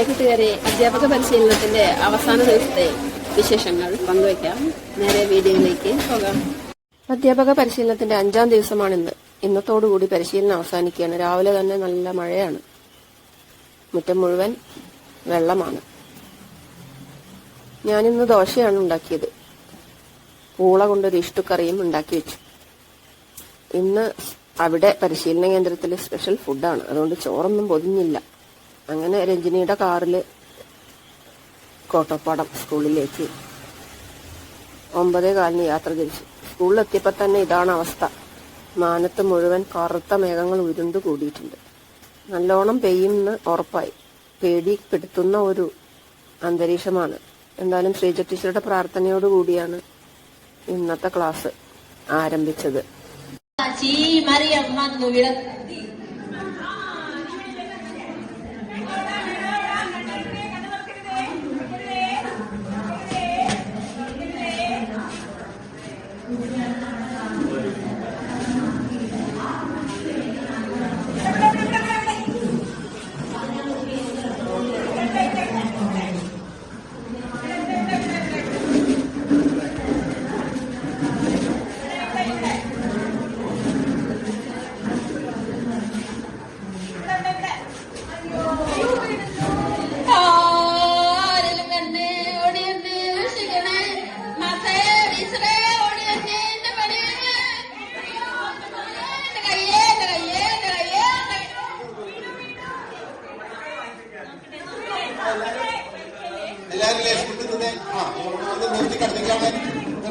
Hi കൂട്ടുകാരെ അധ്യാപക പരിശീലനത്തിന്റെ അവസാന ദിവസത്തെ വിശേഷങ്ങൾ പങ്കുവയ്ക്കാം. നേരെ വീഡിയോയിലേക്ക് പോകാം. അധ്യാപക പരിശീലനത്തിന്റെ അഞ്ചാം ദിവസമാണ് ദിവസമാണിന്ന്. ഇന്നത്തോടുകൂടി പരിശീലനം അവസാനിക്കുകയാണ്. രാവിലെ തന്നെ നല്ല മഴയാണ്. മുറ്റം മുഴുവൻ വെള്ളമാണ്. ഞാനിന്ന് ദോശയാണ് ഉണ്ടാക്കിയത്. പൂള കൊണ്ടൊരു ഇഷ്ടുക്കറിയും ഉണ്ടാക്കി വെച്ചു. ഇന്ന് അവിടെ പരിശീലന കേന്ദ്രത്തിലെ സ്പെഷ്യൽ ഫുഡാണ്. അതുകൊണ്ട് ചോറൊന്നും പൊതിഞ്ഞില്ല. അങ്ങനെ രഞ്ജിനിയുടെ കാറിൽ കോട്ടപ്പാടം സ്കൂളിലേക്ക് ഒമ്പതേ കാലിന് യാത്ര തിരിച്ചു. സ്കൂളിലെത്തിയപ്പോൾ തന്നെ ഇതാണ് അവസ്ഥ. മാനത്ത് മുഴുവൻ കറുത്ത മേഘങ്ങൾ ഉരുണ്ടു കൂടിയിട്ടുണ്ട്. നല്ലോണം പെയ്യുമെന്ന് ഉറപ്പായി. പേടിപ്പെടുത്തുന്ന ഒരു അന്തരീക്ഷമാണ്. എന്തായാലും ശ്രീജ ടീച്ചറുടെ പ്രാർത്ഥനയോടുകൂടിയാണ് ഇന്നത്തെ ക്ലാസ് ആരംഭിച്ചത്.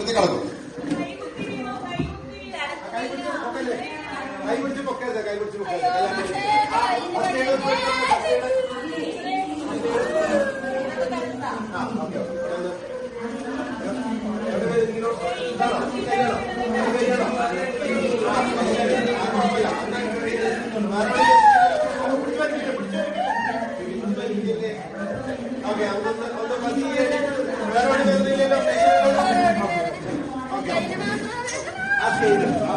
നിർത്തി കളഞ്ഞു കൈ പിടിച്ച് പൊക്കരുത് കൈ പിടിച്ച് പൊക്കരുത് ആ ഓക്കെ ഓക്കെ ഒന്ന് ഒന്ന് പതിയെ വേറെ വഴി വരുന്നില്ലല്ലോ ഓക്കെ ആ സ്റ്റേജ് ആ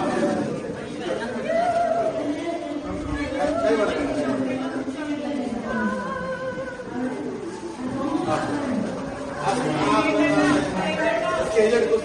കൈ മടക്കണം സ്കെയിൽ എടുക്കും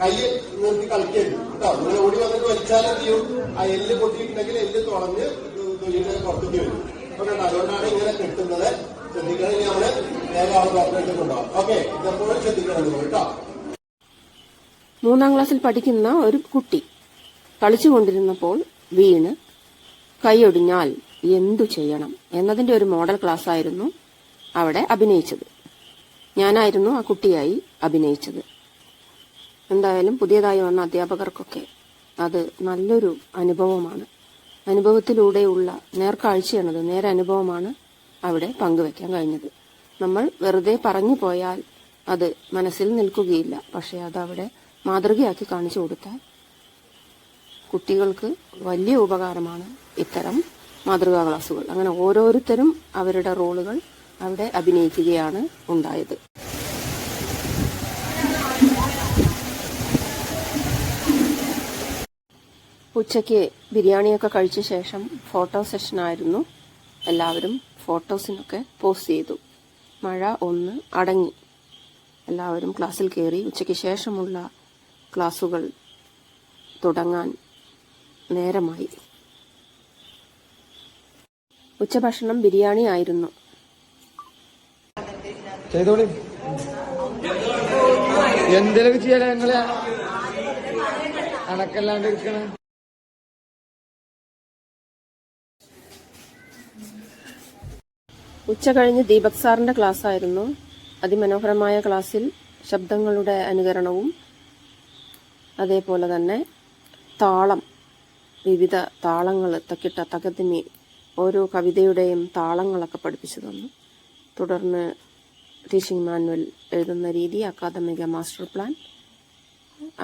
കൈ നിർത്തി കളിക്കരുത് കേട്ടോ. നിങ്ങൾ ഓടി വന്നിട്ട് വലിച്ചാൽ എന്ത് ചെയ്യും? ആ എല്ല് പൊട്ടിയിട്ടുണ്ടെങ്കിൽ എല്ല് തുളഞ്ഞ് തൊഴിലിന്റെ പുറത്തേക്ക് വരും. അപ്പൊ കണ്ടോ അതുകൊണ്ടാണ് ഇങ്ങനെ കെട്ടുന്നത്. ശ്രദ്ധിക്കണം ഇനി നമ്മൾ നേരെ ആൾ ഡോക്ടറേറ്റ് കൊണ്ടുപോകാം. ഓക്കെ ഇതെപ്പോഴും ശ്രദ്ധിക്കണം നിങ്ങൾ കേട്ടോ. മൂന്നാം ക്ലാസ്സിൽ പഠിക്കുന്ന ഒരു കുട്ടി കളിച്ചുകൊണ്ടിരുന്നപ്പോൾ വീണ് കൈയൊടിഞ്ഞാൽ എന്തു ചെയ്യണം എന്നതിന്റെ ഒരു മോഡൽ ക്ലാസ് ആയിരുന്നു അവിടെ അഭിനയിച്ചത്. ഞാനായിരുന്നു ആ കുട്ടിയായി അഭിനയിച്ചത്. എന്തായാലും പുതിയതായി വന്ന അധ്യാപകർക്കൊക്കെ അത് നല്ലൊരു അനുഭവമാണ്. അനുഭവത്തിലൂടെയുള്ള നേർക്കാഴ്ചയാണത്. നേരെ അനുഭവമാണ് അവിടെ പങ്കുവെക്കാൻ കഴിഞ്ഞത്. നമ്മൾ വെറുതെ പറഞ്ഞു പോയാൽ അത് മനസ്സിൽ നിൽക്കുകയില്ല. പക്ഷെ അതവിടെ മാതൃകയാക്കി കാണിച്ചു കൊടുത്താൽ കുട്ടികൾക്ക് വലിയ ഉപകാരമാണ് ഇത്തരം മാതൃകാ ക്ലാസ്സുകൾ. അങ്ങനെ ഓരോരുത്തരും അവരുടെ റോളുകൾ അവിടെ അഭിനയിക്കുകയാണ് ഉണ്ടായത്. ഉച്ചയ്ക്ക് ബിരിയാണിയൊക്കെ കഴിച്ച ശേഷം ഫോട്ടോ സെഷനായിരുന്നു എല്ലാവരും ഫോട്ടോസിനൊക്കെ പോസ്റ്റ് ചെയ്തു. മഴ ഒന്ന് അടങ്ങി. എല്ലാവരും ക്ലാസ്സിൽ കയറി ഉച്ചയ്ക്ക് ശേഷമുള്ള ക്ലാസ്സുകൾ തുടങ്ങാൻ നേരമായി. ഉച്ചഭക്ഷണം ബിരിയാണി ആയിരുന്നു. ചെയ്തോളി അണക്കല്ലാണ്ട് ഇരിക്കണ. ഉച്ച കഴിഞ്ഞ് ദീപക് സാറിന്റെ ക്ലാസ് ആയിരുന്നു അതിമനോഹരമായ ക്ലാസ്സിൽ ശബ്ദങ്ങളുടെ അനുകരണവും അതേപോലെ തന്നെ താളം വിവിധ താളങ്ങൾ തക്കിട്ട തകതിമി ഓരോ കവിതയുടെയും താളങ്ങളൊക്കെ പഠിപ്പിച്ചു തന്നു. തുടർന്ന് ടീച്ചിങ് മാനുവൽ എഴുതുന്ന രീതി അക്കാദമിക മാസ്റ്റർ പ്ലാൻ.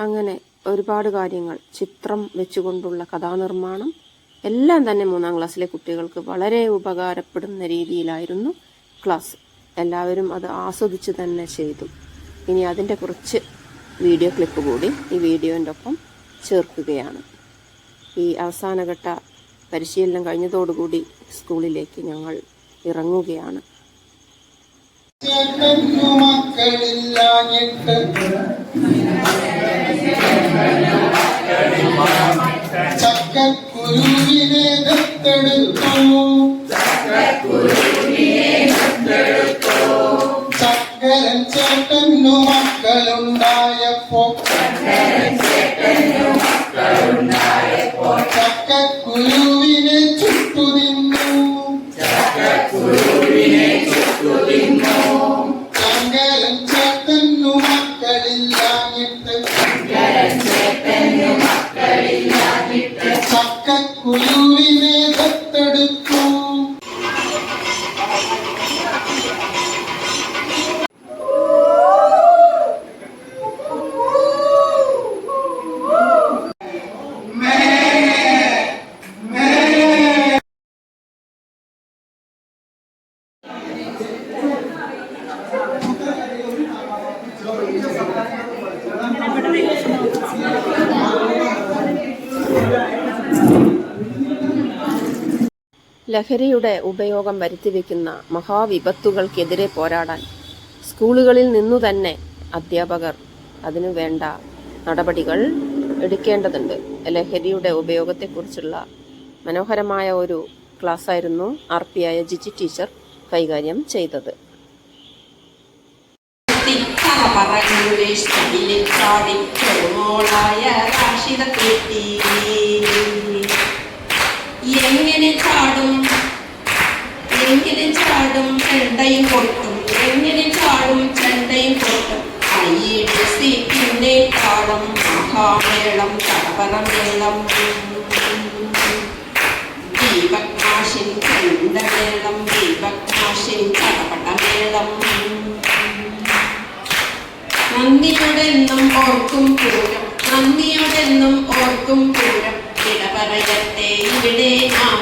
അങ്ങനെ ഒരുപാട് കാര്യങ്ങൾ ചിത്രം വെച്ചുകൊണ്ടുള്ള കഥാനിർമ്മാണം എല്ലാം തന്നെ മൂന്നാം ക്ലാസ്സിലെ കുട്ടികൾക്ക് വളരെ ഉപകാരപ്പെടുന്ന രീതിയിലായിരുന്നു ക്ലാസ്. എല്ലാവരും അത് ആസ്വദിച്ച് തന്നെ ചെയ്തു. ഇനി അതിന്റെ കുറച്ച് വീഡിയോ ക്ലിപ്പ് കൂടി ഈ വീഡിയോന്റെ ഒപ്പം ചേർക്കുകയാണ്. ഈ അവസാനഘട്ട പരിശീലനം കഴിഞ്ഞതോടുകൂടി സ്കൂളിലേക്ക് ഞങ്ങൾ ഇറങ്ങുകയാണ്. ചക്കക്കുരുവിനെ ദത്തെടുത്തു. ചക്കരൻ ചേട്ടന്നു മക്കളുണ്ടായപ്പോ. ചക്കക്കുരുവിനെ ചുട്ടു തിന്നു. ചങ്കരൻ ചേട്ടന്നു മക്കളില്ലാഞ്ഞിട്ട്. ചക്കക്കുരുവിനെ ലഹരിയുടെ ഉപയോഗം വരുത്തിവെക്കുന്ന മഹാവിപത്തുകൾക്കെതിരെ പോരാടാൻ സ്കൂളുകളിൽ നിന്നു തന്നെ അധ്യാപകർ അതിനു വേണ്ട നടപടികൾ എടുക്കേണ്ടതുണ്ട്. ലഹരിയുടെ ഉപയോഗത്തെക്കുറിച്ചുള്ള മനോഹരമായ ഒരു ക്ലാസ്സായിരുന്നു ആർ പി ആയ ജിജി ടീച്ചർ കൈകാര്യം ചെയ്തത്. തിക്കറ പറഞ്ഞു സ്റ്റൈലിൽ കടപറമേളം ദീപക് മാഷിൻ ചെണ്ടമേളം ദീപക് മാഷിൻ നന്ദിയോടെന്നും ഓർക്കും പൂരം. നന്ദിയോടെന്നും ഓർക്കും പൂരം. ഇടപറയട്ടെ ഇവിടെ ഞാനും